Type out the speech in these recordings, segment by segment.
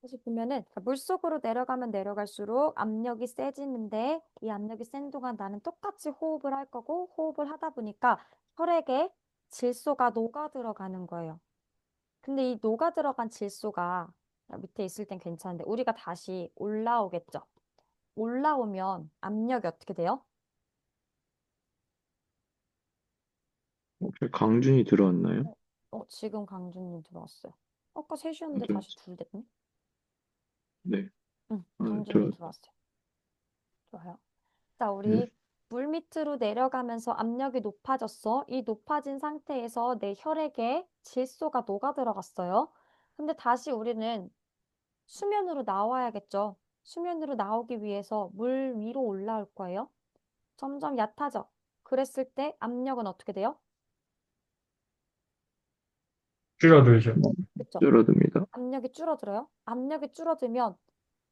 다시 보면은 자, 물속으로 내려가면 내려갈수록 압력이 세지는데 이 압력이 센 동안 나는 똑같이 호흡을 할 거고 호흡을 하다 보니까 혈액에 질소가 녹아 들어가는 거예요. 근데 이 녹아 들어간 질소가 밑에 있을 땐 괜찮은데 우리가 다시 올라오겠죠. 올라오면 압력이 어떻게 돼요? 혹시 강준이 들어왔나요? 어, 지금 강준님 들어왔어요. 아까 셋이었는데 네. 다시 둘 됐네. 네. 응, 아, 강준님 들어왔- 들어왔어요. 좋아요. 자, 우리 네. 물 밑으로 내려가면서 압력이 높아졌어. 이 높아진 상태에서 내 혈액에 질소가 녹아 들어갔어요. 근데 다시 우리는 수면으로 나와야겠죠. 수면으로 나오기 위해서 물 위로 올라올 거예요. 점점 얕아져. 그랬을 때 압력은 어떻게 돼요? 줄어들죠. 그쵸? 줄어듭니다. 압력이 줄어들어요. 압력이 줄어들면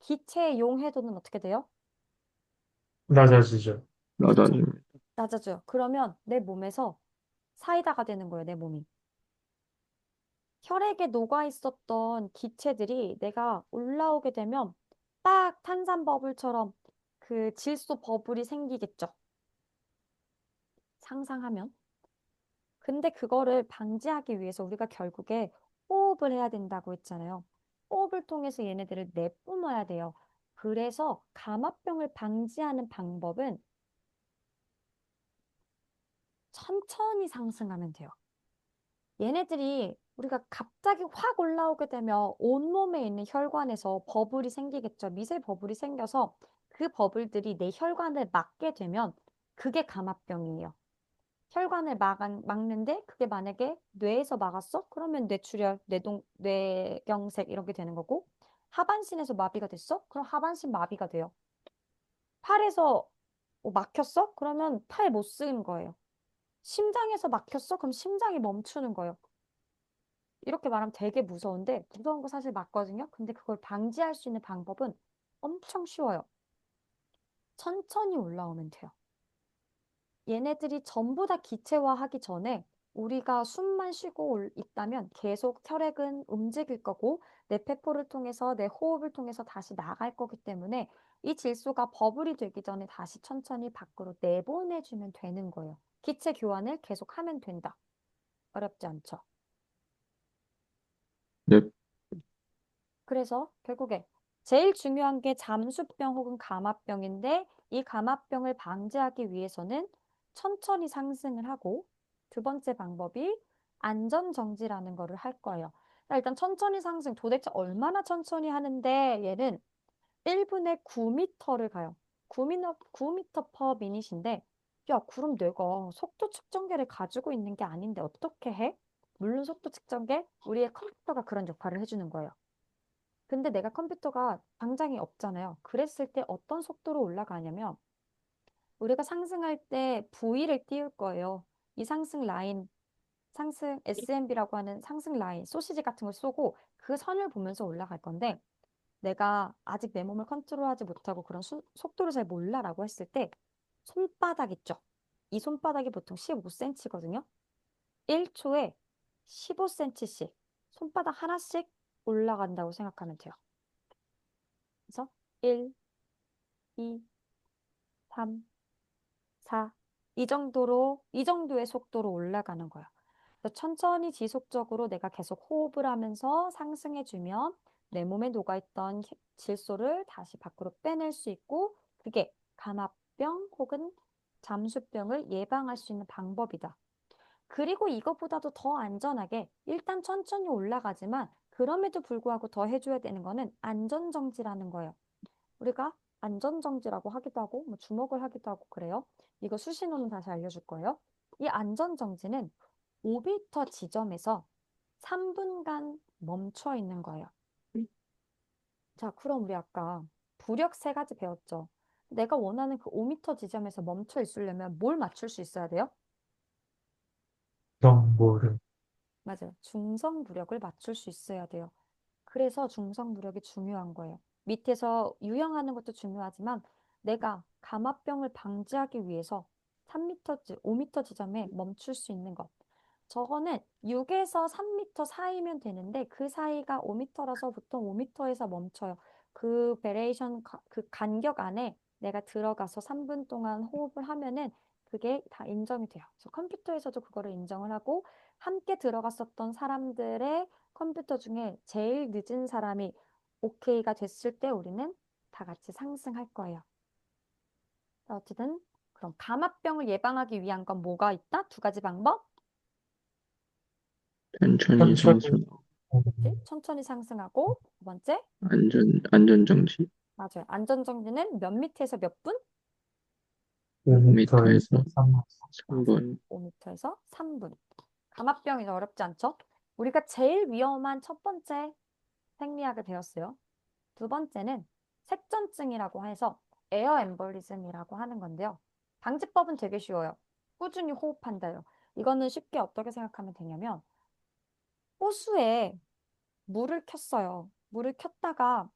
기체의 용해도는 어떻게 돼요? 낮아지죠. 낮아집니다. 낮아져요. 그러면 내 몸에서 사이다가 되는 거예요, 내 몸이. 혈액에 녹아 있었던 기체들이 내가 올라오게 되면 딱 탄산 버블처럼 그 질소 버블이 생기겠죠. 상상하면. 근데 그거를 방지하기 위해서 우리가 결국에 호흡을 해야 된다고 했잖아요. 호흡을 통해서 얘네들을 내뿜어야 돼요. 그래서 감압병을 방지하는 방법은 천천히 상승하면 돼요. 얘네들이 우리가 갑자기 확 올라오게 되면 온몸에 있는 혈관에서 버블이 생기겠죠. 미세 버블이 생겨서 그 버블들이 내 혈관을 막게 되면 그게 감압병이에요. 혈관을 막, 막는데 그게 만약에 뇌에서 막았어? 그러면 뇌출혈, 뇌동, 뇌경색 이렇게 되는 거고 하반신에서 마비가 됐어? 그럼 하반신 마비가 돼요. 팔에서 뭐 막혔어? 그러면 팔 못 쓰는 거예요. 심장에서 막혔어? 그럼 심장이 멈추는 거예요. 이렇게 말하면 되게 무서운데 무서운 거 사실 맞거든요. 근데 그걸 방지할 수 있는 방법은 엄청 쉬워요. 천천히 올라오면 돼요. 얘네들이 전부 다 기체화하기 전에 우리가 숨만 쉬고 올- 있다면 계속 혈액은 움직일 거고 내 폐포를 통해서 내 호흡을 통해서 다시 나갈 거기 때문에 이 질소가 버블이 되기 전에 다시 천천히 밖으로 내보내주면 되는 거예요. 기체 교환을 계속 하면 된다. 어렵지 않죠? 네. 그래서 결국에 제일 중요한 게 잠수병 혹은 감압병인데 이 감압병을 방지하기 위해서는 천천히 상승을 하고 두 번째 방법이 안전정지라는 거를 할 거예요. 자, 일단 천천히 상승 도대체 얼마나 천천히 하는데 얘는 1분에 9m를 가요. 9m, 9m per minute인데 야, 그럼 내가 속도 측정기를 가지고 있는 게 아닌데 어떻게 해? 물론 속도 측정기 우리의 컴퓨터가 그런 역할을 해주는 거예요. 근데 내가 컴퓨터가 당장이 없잖아요. 그랬을 때 어떤 속도로 올라가냐면 우리가 상승할 때 V를 띄울 거예요. 이 상승 라인, 상승 SMB라고 하는 상승 라인, 소시지 같은 걸 쏘고 그 선을 보면서 올라갈 건데 내가 아직 내 몸을 컨트롤하지 못하고 그런 수- 속도를 잘 몰라라고 했을 때 손바닥 있죠? 이 손바닥이 보통 15cm거든요. 1초에 15cm씩 손바닥 하나씩 올라간다고 생각하면 돼요. 그래서 1, 2, 3, 4. 이 정도로, 이 정도의 속도로 올라가는 거야. 그래서 천천히 지속적으로 내가 계속 호흡을 하면서 상승해주면 내 몸에 녹아있던 히- 질소를 다시 밖으로 빼낼 수 있고 그게 감압병 혹은 잠수병을 예방할 수 있는 방법이다. 그리고 이것보다도 더 안전하게 일단 천천히 올라가지만 그럼에도 불구하고 더 해줘야 되는 거는 안전정지라는 거예요. 우리가 안전정지라고 하기도 하고 뭐 주목을 하기도 하고 그래요. 이거 수신호는 다시 알려줄 거예요. 이 안전정지는 5m 지점에서 3분간 멈춰 있는 거예요. 자, 그럼 우리 아까 부력 세 가지 배웠죠. 내가 원하는 그 5m 지점에서 멈춰 있으려면 뭘 맞출 수 있어야 돼요? 정보를. 맞아요. 중성 무력을 맞출 수 있어야 돼요. 그래서 중성 무력이 중요한 거예요. 밑에서 유영하는 것도 중요하지만 내가 감압병을 방지하기 위해서 3m, 5m 지점에 멈출 수 있는 것. 저거는 6에서 3m 사이면 되는데 그 사이가 5m라서 보통 5m에서 멈춰요. 그 베레이션 가- 그 간격 안에 내가 들어가서 3분 동안 호흡을 하면은 그게 다 인정이 돼요. 그래서 컴퓨터에서도 그거를 인정을 하고 함께 들어갔었던 사람들의 컴퓨터 중에 제일 늦은 사람이 오케이가 됐을 때 우리는 다 같이 상승할 거예요. 어쨌든 그럼 감압병을 예방하기 위한 건 뭐가 있다? 두 가지 방법. 천천히 천천히. 상승, 그치? 천천히 상승하고 두 번째 안전, 안전 정지, 맞아요. 안전정지는 몇 미터에서 몇 분? 5m에서 3m. 3번, 5m에서 3분. 감압병이 어렵지 않죠? 우리가 제일 위험한 첫 번째 생리학을 배웠어요. 두 번째는 색전증이라고 해서 에어 엠볼리즘이라고 하는 건데요. 방지법은 되게 쉬워요. 꾸준히 호흡한다요. 이거는 쉽게 어떻게 생각하면 되냐면 호수에 물을 켰어요. 물을 켰다가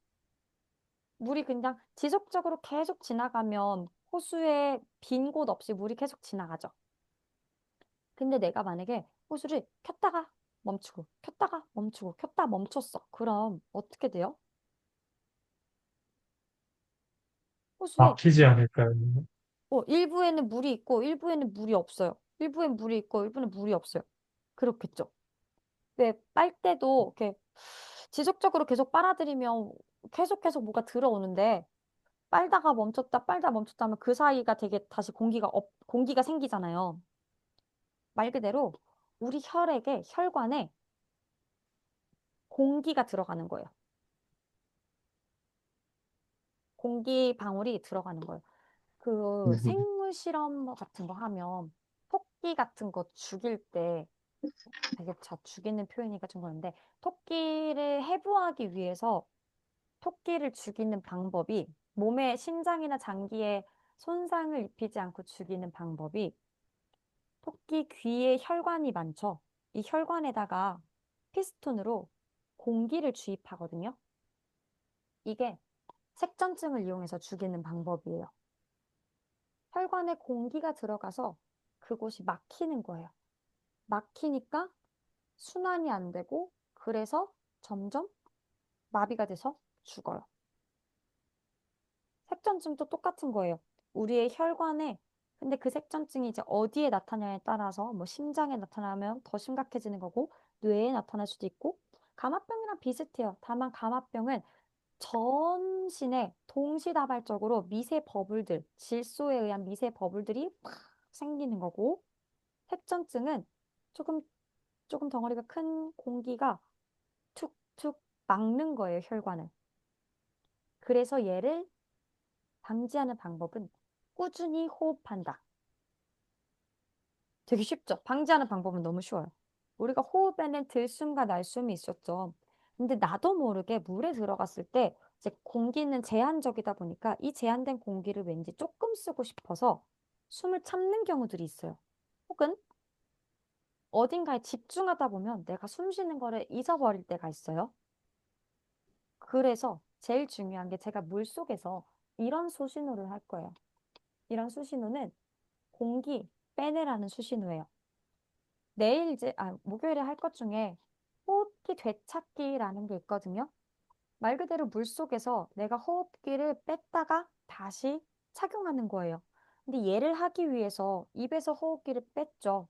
물이 그냥 지속적으로 계속 지나가면 호수에 빈 곳 없이 물이 계속 지나가죠. 근데 내가 만약에 호수를 켰다가 멈추고 켰다가 멈추고 켰다 멈췄어. 그럼 어떻게 돼요? 호수에 막히지 않을까요? 어, 일부에는 물이 있고 일부에는 물이 없어요. 일부엔 물이 있고 일부는 물이 없어요. 그렇겠죠. 왜 빨대도 이렇게 지속적으로 계속 빨아들이면 계속 계속 뭐가 들어오는데 빨다가 멈췄다 빨다 멈췄다 하면 그 사이가 되게 다시 공기가 없, 공기가 생기잖아요. 말 그대로 우리 혈액에 혈관에 공기가 들어가는 거예요. 공기 방울이 들어가는 거예요. 그 음. 생물 실험 같은 거 하면 토끼 같은 거 죽일 때 되게 자 죽이는 표현이가 좀 그런데 토끼를 해부하기 위해서 토끼를 죽이는 방법이 몸의 신장이나 장기에 손상을 입히지 않고 죽이는 방법이 토끼 귀에 혈관이 많죠. 이 혈관에다가 피스톤으로 공기를 주입하거든요. 이게 색전증을 이용해서 죽이는 방법이에요. 혈관에 공기가 들어가서 그곳이 막히는 거예요. 막히니까 순환이 안 되고 그래서 점점 마비가 돼서 죽어요. 색전증도 똑같은 거예요. 우리의 혈관에 근데 그 색전증이 이제 어디에 나타나냐에 따라서 뭐 심장에 나타나면 더 심각해지는 거고 뇌에 나타날 수도 있고 감압병이랑 비슷해요. 다만 감압병은 전신에 동시다발적으로 미세 버블들, 질소에 의한 미세 버블들이 막 생기는 거고 색전증은 조금 조금 덩어리가 큰 공기가 툭툭 막는 거예요, 혈관을. 그래서 얘를 방지하는 방법은 꾸준히 호흡한다. 되게 쉽죠? 방지하는 방법은 너무 쉬워요. 우리가 호흡에는 들숨과 날숨이 있었죠. 근데 나도 모르게 물에 들어갔을 때 이제 공기는 제한적이다 보니까 이 제한된 공기를 왠지 조금 쓰고 싶어서 숨을 참는 경우들이 있어요. 혹은 어딘가에 집중하다 보면 내가 숨 쉬는 거를 잊어버릴 때가 있어요. 그래서 제일 중요한 게 제가 물 속에서 이런 수신호를 할 거예요. 이런 수신호는 공기 빼내라는 수신호예요. 내일 이제, 아, 목요일에 할 것 중에 호흡기 되찾기라는 게 있거든요. 말 그대로 물 속에서 내가 호흡기를 뺐다가 다시 착용하는 거예요. 근데 얘를 하기 위해서 입에서 호흡기를 뺐죠.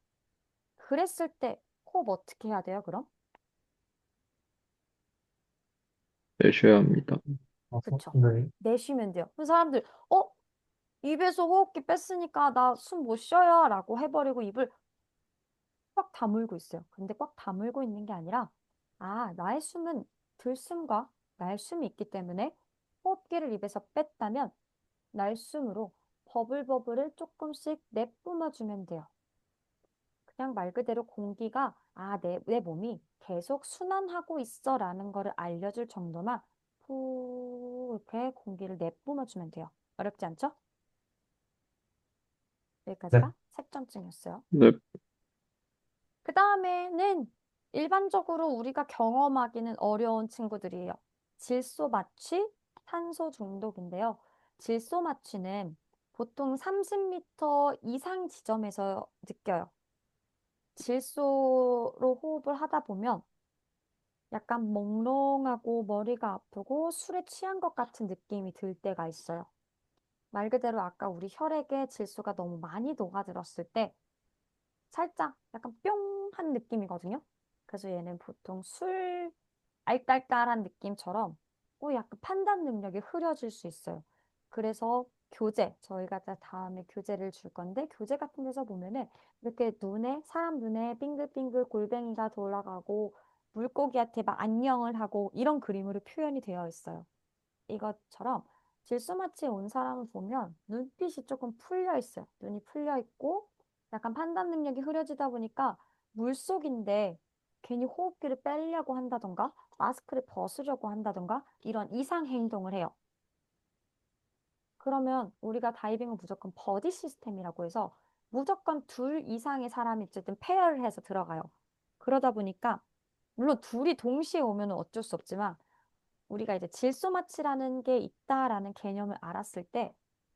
그랬을 때 호흡 어떻게 해야 돼요, 그럼? 내셔야 합니다. 그쵸. 네. 내쉬면 돼요. 그 사람들, 어? 입에서 호흡기 뺐으니까 나 숨 못 쉬어요. 라고 해버리고 입을 꽉 다물고 있어요. 근데 꽉 다물고 있는 게 아니라, 아, 나의 숨은 들숨과 날숨이 있기 때문에 호흡기를 입에서 뺐다면 날숨으로 버블버블을 조금씩 내뿜어주면 돼요. 그냥 말 그대로 공기가, 아, 내, 내 몸이 계속 순환하고 있어 라는 거를 알려줄 정도만 푹 이렇게 공기를 내뿜어주면 돼요. 어렵지 않죠? 여기까지가 색전증이었어요. 네, 그 다음에는 일반적으로 우리가 경험하기는 어려운 친구들이에요. 질소 마취, 탄소 중독인데요. 질소 마취는 보통 30m 이상 지점에서 느껴요. 질소로 호흡을 하다 보면 약간 몽롱하고 머리가 아프고 술에 취한 것 같은 느낌이 들 때가 있어요. 말 그대로 아까 우리 혈액에 질소가 너무 많이 녹아들었을 때 살짝 약간 뿅 한 느낌이거든요. 그래서 얘는 보통 술 알딸딸한 느낌처럼 어, 약간 판단 능력이 흐려질 수 있어요. 그래서 교재, 저희가 다 다음에 교재를 줄 건데 교재 같은 데서 보면은 이렇게 눈에 사람 눈에 빙글빙글 골뱅이가 돌아가고 물고기한테 막 안녕을 하고 이런 그림으로 표현이 되어 있어요. 이것처럼 질소마취에 온 사람을 보면 눈빛이 조금 풀려 있어요. 눈이 풀려 있고 약간 판단 능력이 흐려지다 보니까 물속인데 괜히 호흡기를 빼려고 한다던가 마스크를 벗으려고 한다던가 이런 이상 행동을 해요. 그러면 우리가 다이빙은 무조건 버디 시스템이라고 해서 무조건 둘 이상의 사람이 어쨌든 페어를 해서 들어가요. 그러다 보니까 물론 둘이 동시에 오면 어쩔 수 없지만 우리가 이제 질소 마취라는 게 있다라는 개념을 알았을 때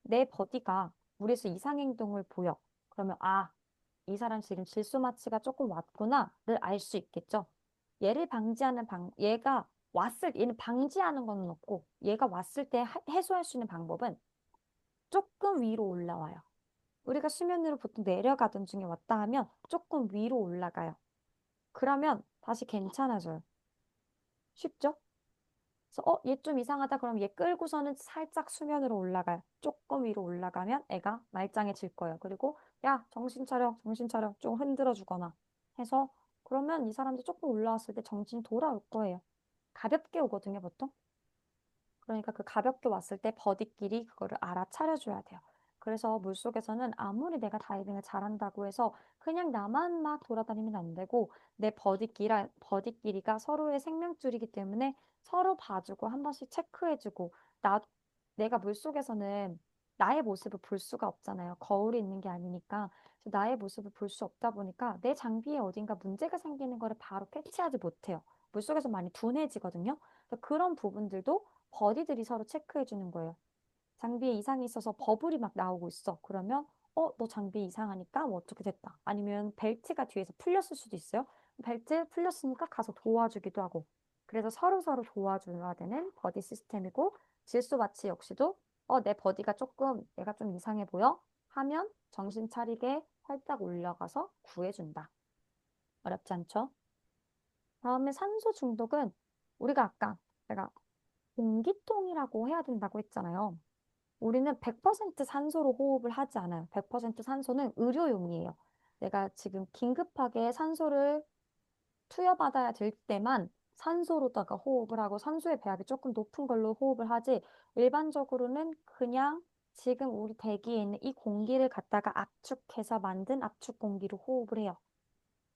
내 버디가 물에서 이상 행동을 보여. 그러면 아, 이 사람 지금 질소 마취가 조금 왔구나를 알 수 있겠죠. 얘를 방지하는 방, 얘가 왔을, 얘는 방지하는 건 없고 얘가 왔을 때 하- 해소할 수 있는 방법은 조금 위로 올라와요. 우리가 수면 위로 보통 내려가던 중에 왔다 하면 조금 위로 올라가요. 그러면 다시 괜찮아져요. 쉽죠? 그래서 어, 얘 좀 이상하다. 그럼 얘 끌고서는 살짝 수면으로 올라가요. 조금 위로 올라가면 애가 말짱해질 거예요. 그리고 야, 정신 차려, 정신 차려. 좀 흔들어 주거나 해서 그러면 이 사람도 조금 올라왔을 때 정신이 돌아올 거예요. 가볍게 오거든요, 보통. 그러니까 그 가볍게 왔을 때 버디끼리 그거를 알아차려 줘야 돼요. 그래서 물속에서는 아무리 내가 다이빙을 잘한다고 해서 그냥 나만 막 돌아다니면 안 되고 내 버디끼리, 버디끼리가 서로의 생명줄이기 때문에 서로 봐주고 한 번씩 체크해주고 나, 내가 물속에서는 나의 모습을 볼 수가 없잖아요. 거울이 있는 게 아니니까. 나의 모습을 볼 수 없다 보니까 내 장비에 어딘가 문제가 생기는 거를 바로 캐치하지 못해요. 물속에서 많이 둔해지거든요. 그런 부분들도 버디들이 서로 체크해 주는 거예요. 장비에 이상이 있어서 버블이 막 나오고 있어. 그러면 어, 너 장비 이상하니까 뭐 어떻게 됐다. 아니면 벨트가 뒤에서 풀렸을 수도 있어요. 벨트 풀렸으니까 가서 도와주기도 하고. 그래서 서로 서로 도와줘야 되는 버디 시스템이고 질소 마취 역시도 어, 내 버디가 조금 얘가 좀 이상해 보여 하면 정신 차리게 살짝 올라가서 구해준다. 어렵지 않죠? 다음에 산소 중독은 우리가 아까 내가 공기통이라고 해야 된다고 했잖아요. 우리는 100% 산소로 호흡을 하지 않아요. 100% 산소는 의료용이에요. 내가 지금 긴급하게 산소를 투여받아야 될 때만 산소로다가 호흡을 하고 산소의 배합이 조금 높은 걸로 호흡을 하지 일반적으로는 그냥 지금 우리 대기에 있는 이 공기를 갖다가 압축해서 만든 압축 공기로 호흡을 해요.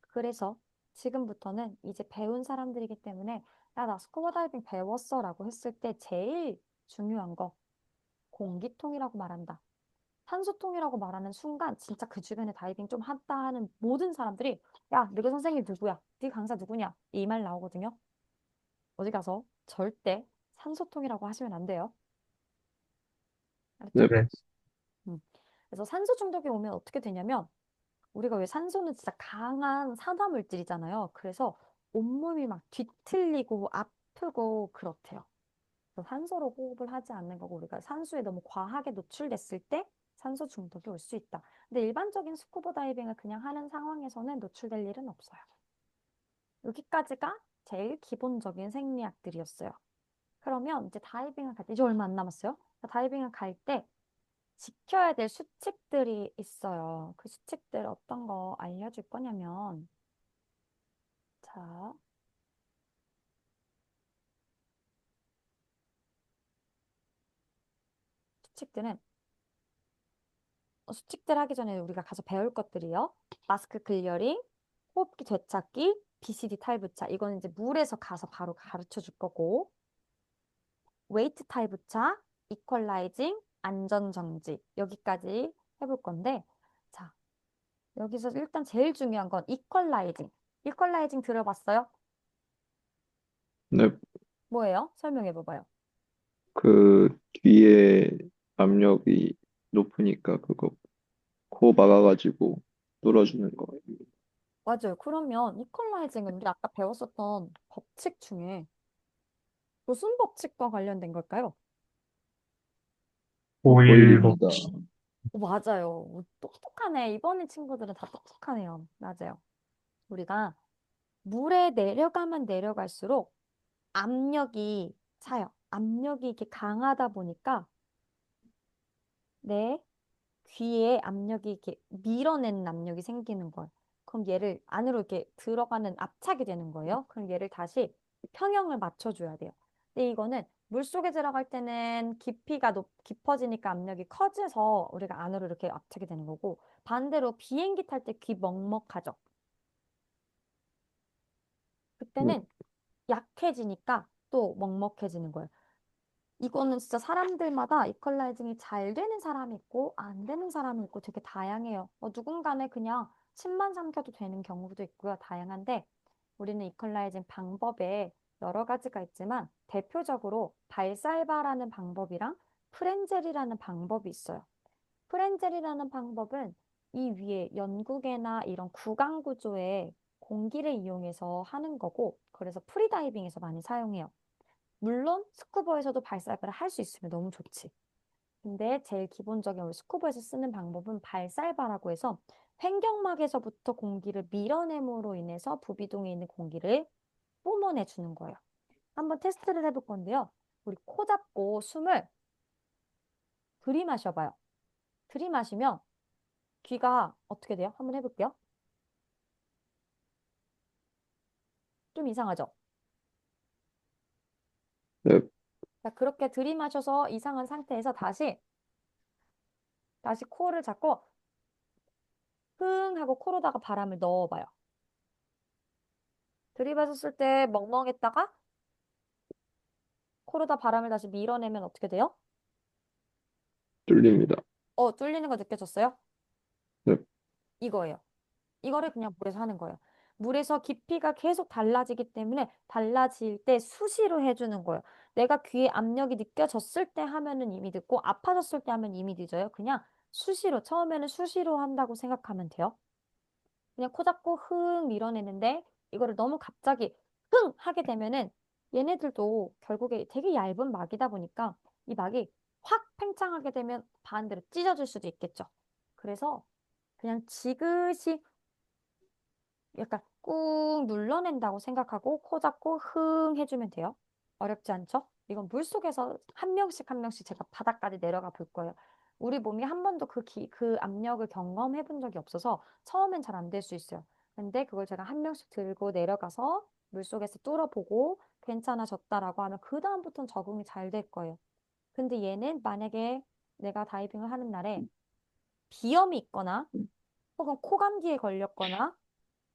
그래서 지금부터는 이제 배운 사람들이기 때문에 야, 나 스쿠버 다이빙 배웠어 라고 했을 때 제일 중요한 거 공기통이라고 말한다. 산소통이라고 말하는 순간 진짜 그 주변에 다이빙 좀 한다 하는 모든 사람들이 야, 너그 선생님 누구야? 네 강사 누구냐? 이 말 나오거든요. 어디 가서 절대 산소통이라고 하시면 안 돼요. 알았죠? 네. 네. 음. 그래서 산소 중독이 오면 어떻게 되냐면 우리가 왜 산소는 진짜 강한 산화물질이잖아요. 그래서 온몸이 막 뒤틀리고 아프고 그렇대요. 산소로 호흡을 하지 않는 거고 우리가 산소에 너무 과하게 노출됐을 때 산소 중독이 올 수 있다. 근데 일반적인 스쿠버 다이빙을 그냥 하는 상황에서는 노출될 일은 없어요. 여기까지가 제일 기본적인 생리학들이었어요. 그러면 이제 다이빙을 갈 때 이제 얼마 안 남았어요. 다이빙을 갈 때 지켜야 될 수칙들이 있어요. 그 수칙들 어떤 거 알려줄 거냐면, 자, 수칙들은, 어, 수칙들 하기 전에 우리가 가서 배울 것들이요. 마스크 클리어링, 호흡기 되찾기, BCD 탈부차. 이거는 이제 물에서 가서 바로 가르쳐 줄 거고, 웨이트 탈부차, 이퀄라이징, 안전정지. 여기까지 해볼 건데, 자, 여기서 일단 제일 중요한 건 이퀄라이징. 이퀄라이징 들어봤어요? 네, 뭐예요? 설명해 봐봐요. 그 뒤에 압력이 높으니까 그거 코 막아가지고 뚫어주는 거. 맞아요. 그러면 이퀄라이징은 우리 아까 배웠었던 법칙 중에 무슨 법칙과 관련된 걸까요? 오일 보일입니다. 법칙. 오, 맞아요. 오, 똑똑하네. 이번에 친구들은 다 똑똑하네요. 맞아요. 우리가 물에 내려가면 내려갈수록 압력이 차요. 압력이 이렇게 강하다 보니까 내 귀에 압력이 이렇게 밀어내는 압력이 생기는 거예요. 그럼 얘를 안으로 이렇게 들어가는 압착이 되는 거예요. 그럼 얘를 다시 평형을 맞춰줘야 돼요. 근데 이거는 물속에 들어갈 때는 깊이가 높, 깊어지니까 압력이 커져서 우리가 안으로 이렇게 압착이 되는 거고 반대로 비행기 탈 때 귀 먹먹하죠. 그때는 약해지니까 또 먹먹해지는 거예요. 이거는 진짜 사람들마다 이퀄라이징이 잘 되는 사람이 있고 안 되는 사람이 있고 되게 다양해요. 어, 누군가는 그냥 침만 삼켜도 되는 경우도 있고요. 다양한데 우리는 이퀄라이징 방법에 여러 가지가 있지만 대표적으로 발살바라는 방법이랑 프렌젤이라는 방법이 있어요. 프렌젤이라는 방법은 이 위에 연구개나 이런 구강 구조에 공기를 이용해서 하는 거고 그래서 프리다이빙에서 많이 사용해요. 물론 스쿠버에서도 발살바를 할 수 있으면 너무 좋지. 근데 제일 기본적인 우리 스쿠버에서 쓰는 방법은 발살바라고 해서 횡격막에서부터 공기를 밀어냄으로 인해서 부비동에 있는 공기를 뿜어내 주는 거예요. 한번 테스트를 해볼 건데요. 우리 코 잡고 숨을 들이마셔봐요. 들이마시면 귀가 어떻게 돼요? 한번 해볼게요. 좀 이상하죠? 네, 자, 그렇게 들이마셔서 이상한 상태에서 다시, 다시 코를 잡고, 흥 하고 코로다가 바람을 넣어봐요. 들이마셨을 때 멍멍했다가, 코로다 바람을 다시 밀어내면 어떻게 돼요? 뚫립니다. 어, 뚫리는 거 느껴졌어요? 네. 이거예요. 이거를 그냥 물에서 하는 거예요. 물에서 깊이가 계속 달라지기 때문에 달라질 때 수시로 해주는 거예요. 내가 귀에 압력이 느껴졌을 때 하면은 이미 늦고 아파졌을 때 하면 이미 늦어요. 그냥 수시로, 처음에는 수시로 한다고 생각하면 돼요. 그냥 코 잡고 흥 밀어내는데 이거를 너무 갑자기 흥 하게 되면은 얘네들도 결국에 되게 얇은 막이다 보니까 이 막이 확 팽창하게 되면 반대로 찢어질 수도 있겠죠. 그래서 그냥 지그시 약간 꾹 눌러낸다고 생각하고 코 잡고 흥 해주면 돼요. 어렵지 않죠? 이건 물속에서 한 명씩 한 명씩 제가 바닥까지 내려가 볼 거예요. 우리 몸이 한 번도 그, 기, 그 압력을 경험해 본 적이 없어서 처음엔 잘 안 될 수 있어요. 근데 그걸 제가 한 명씩 들고 내려가서 물속에서 뚫어보고 괜찮아졌다라고 하면 그 다음부터는 적응이 잘 될 거예요. 근데 얘는 만약에 내가 다이빙을 하는 날에 비염이 있거나 혹은 코감기에 걸렸거나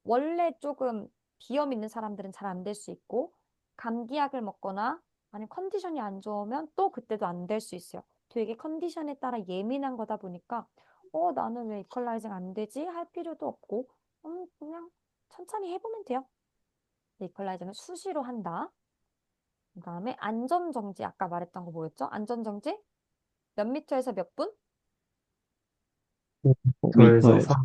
원래 조금 비염 있는 사람들은 잘 안 될 수 있고 감기약을 먹거나 아니면 컨디션이 안 좋으면 또 그때도 안 될 수 있어요. 되게 컨디션에 따라 예민한 거다 보니까 어 나는 왜 이퀄라이징 안 되지? 할 필요도 없고 음 그냥 천천히 해보면 돼요. 이퀄라이징을 수시로 한다. 그 다음에 안전정지 아까 말했던 거 뭐였죠? 안전정지 몇 미터에서 몇 분? 저에서 5m에서 3,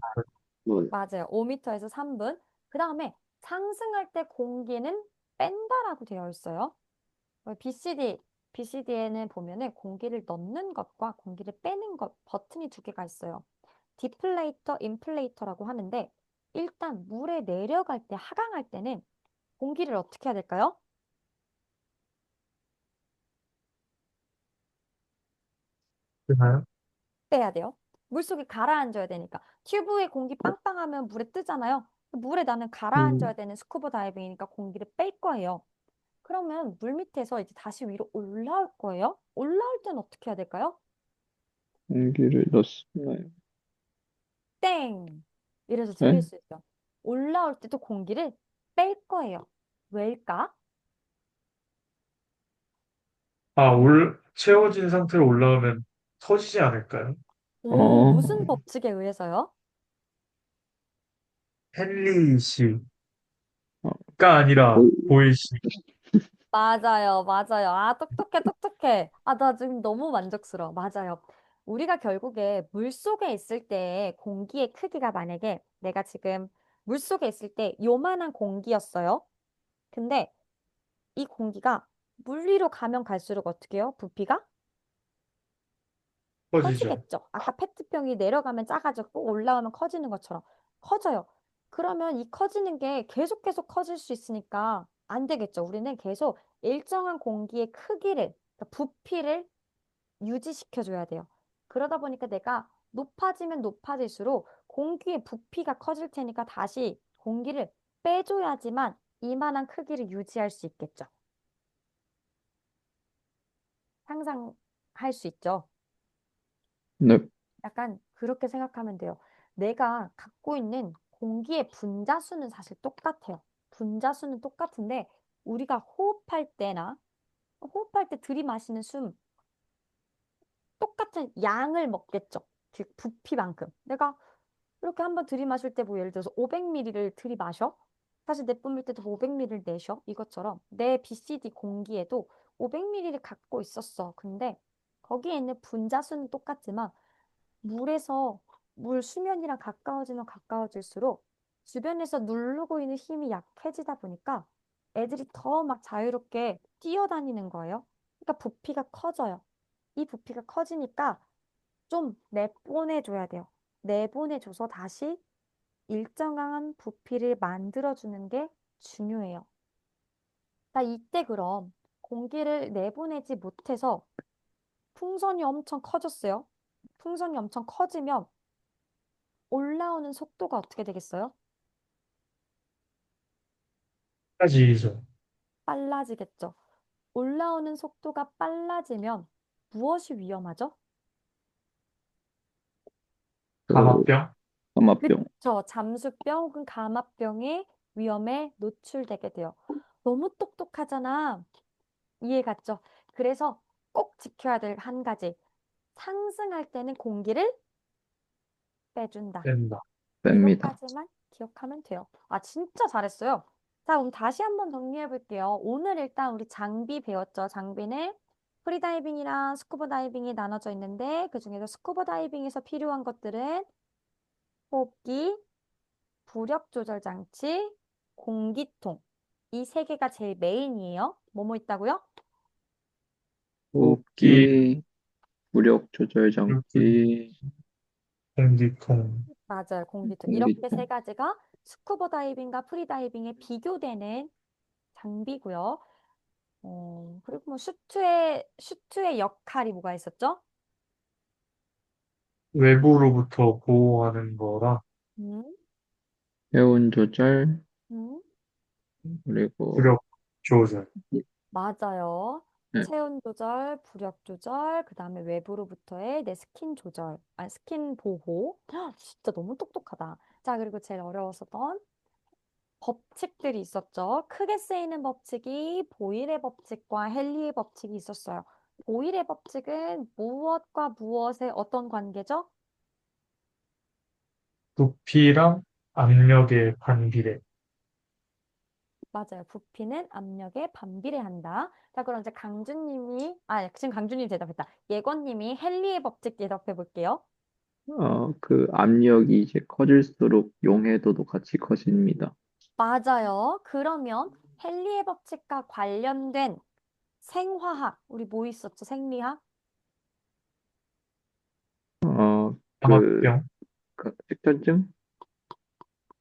맞아요. 5m에서 3분. 그 다음에 상승할 때 공기는 뺀다라고 되어 있어요. BCD, BCD에는 보면은 공기를 넣는 것과 공기를 빼는 것 버튼이 두 개가 있어요. 디플레이터, 인플레이터라고 하는데 일단 물에 내려갈 때, 하강할 때는 공기를 어떻게 해야 될까요? 되나요? 빼야 돼요. 물속에 가라앉아야 되니까. 튜브에 공기 빵빵하면 물에 뜨잖아요. 물에 나는 가라앉아야 음, 되는 스쿠버 다이빙이니까 공기를 뺄 거예요. 그러면 물 밑에서 이제 다시 위로 올라올 거예요. 올라올 때는 어떻게 해야 될까요? 공기를 넣었나요? 땡! 이래서 네? 틀릴 수 있어요. 올라올 때도 공기를 뺄 거예요. 왜일까? 아, 올, 채워진 상태로 올라오면 터지지 않을까요? 오, 어, 무슨 법칙에 의해서요? 헨리 씨가 어, 아니라 보- 보일 씨. 맞아요, 맞아요. 아, 똑똑해, 똑똑해. 아, 나 지금 너무 만족스러워. 맞아요. 우리가 결국에 물 속에 있을 때 공기의 크기가 만약에 내가 지금 물 속에 있을 때 요만한 공기였어요. 근데 이 공기가 물 위로 가면 갈수록 어떻게 해요? 부피가 커지죠. 커지겠죠. 아까 페트병이 내려가면 작아졌고 올라오면 커지는 것처럼 커져요. 그러면 이 커지는 게 계속 계속 커질 수 있으니까 안 되겠죠. 우리는 계속 일정한 공기의 크기를, 그러니까 부피를 유지시켜 줘야 돼요. 그러다 보니까 내가 높아지면 높아질수록 공기의 부피가 커질 테니까 다시 공기를 빼줘야지만 이만한 크기를 유지할 수 있겠죠. 상상할 수 있죠. 네. 약간 그렇게 생각하면 돼요. 내가 갖고 있는 공기의 분자수는 사실 똑같아요. 분자수는 똑같은데 우리가 호흡할 때나 호흡할 때 들이마시는 숨 똑같은 양을 먹겠죠. 그 부피만큼. 내가 이렇게 한번 들이마실 때 뭐 예를 들어서 500ml를 들이마셔. 사실 내뿜을 때도 500ml를 내셔. 이것처럼 내 BCD 공기에도 500ml를 갖고 있었어. 근데 거기에 있는 분자수는 똑같지만 물에서 물 수면이랑 가까워지면 가까워질수록 주변에서 누르고 있는 힘이 약해지다 보니까 애들이 더 막 자유롭게 뛰어다니는 거예요. 그러니까 부피가 커져요. 이 부피가 커지니까 좀 내보내줘야 돼요. 내보내줘서 다시 일정한 부피를 만들어주는 게 중요해요. 나 이때 그럼 공기를 내보내지 못해서 풍선이 엄청 커졌어요. 풍선이 엄청 커지면 올라오는 속도가 어떻게 되겠어요? 커지죠. 빨라지겠죠. 올라오는 속도가 빨라지면 무엇이 위험하죠? 그 감압병? 감압병. 그쵸. 잠수병 혹은 감압병의 위험에 노출되게 돼요. 너무 똑똑하잖아. 이해 갔죠? 그래서 꼭 지켜야 될 한 가지. 상승할 때는 공기를 빼준다. 된다. 뺍니다. 이것까지만 기억하면 돼요. 아, 진짜 잘했어요. 자, 그럼 다시 한번 정리해 볼게요. 오늘 일단 우리 장비 배웠죠. 장비는 프리다이빙이랑 스쿠버 다이빙이 나눠져 있는데 그중에서 스쿠버 다이빙에서 필요한 것들은 호흡기, 부력 조절 장치, 공기통. 이 세 개가 제일 메인이에요. 뭐뭐 있다고요? 호흡기, 무력 조절 장치, 공기통. 맞아요. 공기통. 이렇게 공기통. 세 가지가 스쿠버 다이빙과 프리다이빙에 비교되는 장비고요. 어, 그리고 뭐 슈트의 슈트의 역할이 뭐가 있었죠? 외부로부터 보호하는 거라 음, 체온 조절, 음, 그리고 부력 조절. 맞아요. 네. 체온 조절, 부력 조절, 그 다음에 외부로부터의 내 스킨 조절, 아, 스킨 보호. 헉, 진짜 너무 똑똑하다. 자, 그리고 제일 어려웠었던 법칙들이 있었죠. 크게 쓰이는 법칙이 보일의 법칙과 헨리의 법칙이 있었어요. 보일의 법칙은 무엇과 무엇의 어떤 관계죠? 부피랑 압력의 반비례. 맞아요. 부피는 압력에 반비례한다. 자, 그럼 이제 강주님이, 아, 지금 강주님 대답했다. 예건님이 헨리의 법칙 대답해 볼게요. 어, 그 압력이 이제 커질수록 용해도도 같이 커집니다. 맞아요. 그러면 헨리의 법칙과 관련된 생화학, 우리 뭐 있었죠? 생리학? 어, 그, 감압병. 그 색전증?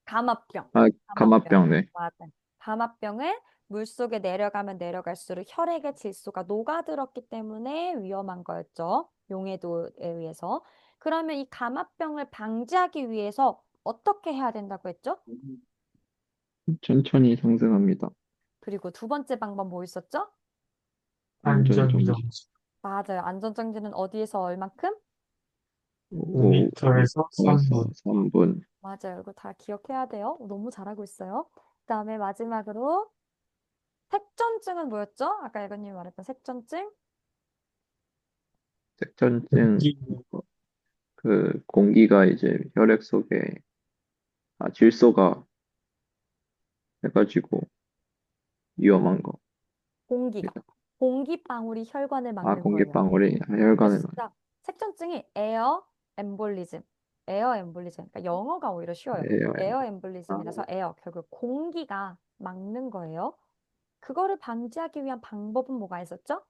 감압병. 아, 감압병, 네. 맞아. 감압병은 물속에 내려가면 내려갈수록 혈액의 질소가 녹아들었기 때문에 위험한 거였죠. 용해도에 의해서. 그러면 이 감압병을 방지하기 위해서 어떻게 해야 된다고 했죠? 천천히 상승합니다. 그리고 두 번째 방법 뭐 있었죠? 안전정지. 맞아요. 안전장치는 어디에서 얼만큼? 5m에서 3분. 3분. 맞아요. 이거 다 기억해야 돼요. 너무 잘하고 있어요. 그다음에 마지막으로 색전증은 뭐였죠? 아까 예건님이 말했던 색전증? 색전증, 공기, 그 공기가 이제 혈액 속에 아, 질소가 해가지고 위험한 거. 공기가. 공기방울이 혈관을 아, 막는 거예요. 공기방울이 혈관에 막 진짜 색전증이 에어 엠볼리즘, 에어 엠볼리즘. 그러니까 영어가 오히려 쉬워요. 에어 에어 엠볼리즘이라서 에어 결국 공기가 막는 거예요. 그거를 방지하기 위한 방법은 뭐가 있었죠?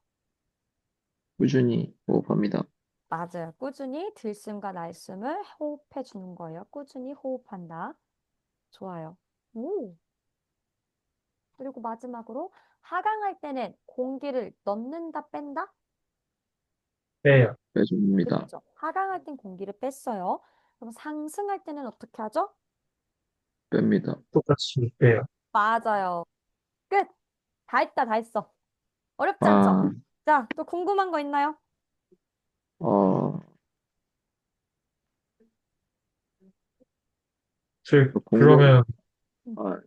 꾸준히 호흡합니다. 맞아요. 꾸준히 들숨과 날숨을 호흡해 주는 거예요. 꾸준히 호흡한다. 좋아요. 오. 그리고 마지막으로 하강할 때는 공기를 넣는다, 뺀다? 빼요. 빼줍니다. 그렇죠. 하강할 땐 공기를 뺐어요. 그럼 상승할 때는 어떻게 하죠? 뺍니다. 똑같이 빼요. 맞아요. 끝. 다 했다, 다 했어. 어렵지 않죠? 아, 자, 또 궁금한 거 있나요? 어, 즉, 그 공부- 그러면 아,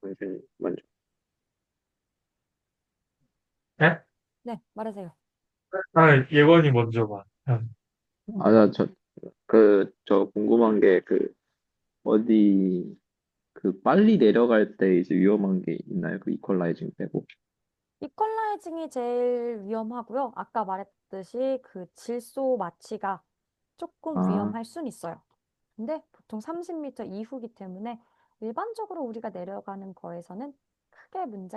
선생님 먼저. 에? 네, 말하세요. 아, 예건이 먼저 봐. 아, 아, 나 저, 그, 저 궁금한 게, 그, 어디, 그, 빨리 내려갈 때 이제 위험한 게 있나요? 그 이퀄라이징 빼고. 이퀄라이징이 제일 위험하고요. 아까 말했듯이 그 질소 마취가 조금 아. 위험할 순 있어요. 근데 보통 30m 이후기 때문에 일반적으로 우리가 내려가는 거에서는 크게 문제